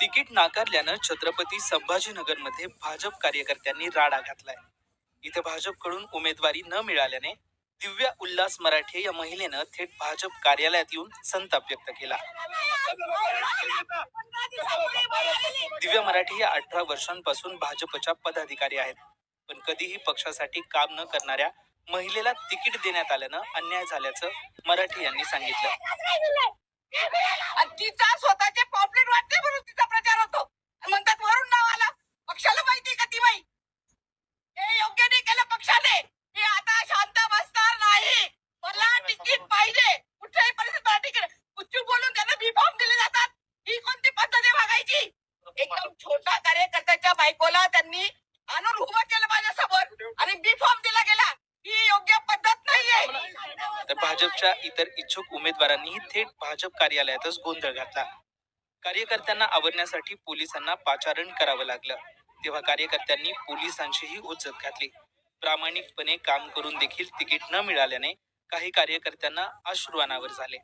Ticket नाकारल्यानं छत्रपती संभाजीनगरमध्ये भाजप कार्यकर्त्यांनी राडा घातलाय. इथे भाजपकडून उमेदवारी न मिळाल्याने दिव्या उल्हास मराठे या महिलेनं थेट भाजप कार्यालयात येऊन संताप व्यक्त केला. दिव्या मराठे या अठरा वर्षांपासून भाजपच्या पदाधिकारी आहेत. पण कधीही पक्षासाठी काम न करणाऱ्या महिलेला तिकीट देण्यात आल्यानं अन्याय झाल्याचं मराठी यांनी सांगितलं. तिचा स्वतःचे पॉम्पलेट वाटते म्हणून तिचा प्रचार होतो. म्हणतात वरून नाव आला. पक्षाला माहिती का ती बाई? हे योग्य नाही केलं पक्षाने. मी आता शांत बसणार नाही. मला तिकीट पाहिजे. कुठल्याही परिस्थितीत मराठी तिकीट उच्चू बोलून त्यांना बी फॉर्म दिले जातात. ही कोणती पद्धत आहे वागायची एकदम छोटा कार्यकर्त्याच्या बायकोला त्यांनी तर भाजपच्या इतर इच्छुक उमेदवारांनीही थेट भाजप कार्यालयातच गोंधळ घातला. कार्यकर्त्यांना आवरण्यासाठी पोलिसांना पाचारण करावं लागलं. तेव्हा कार्यकर्त्यांनी पोलिसांचीही उज्जत घातली. प्रामाणिकपणे काम करून देखील तिकीट न मिळाल्याने काही कार्यकर्त्यांना अश्रू अनावर झाले.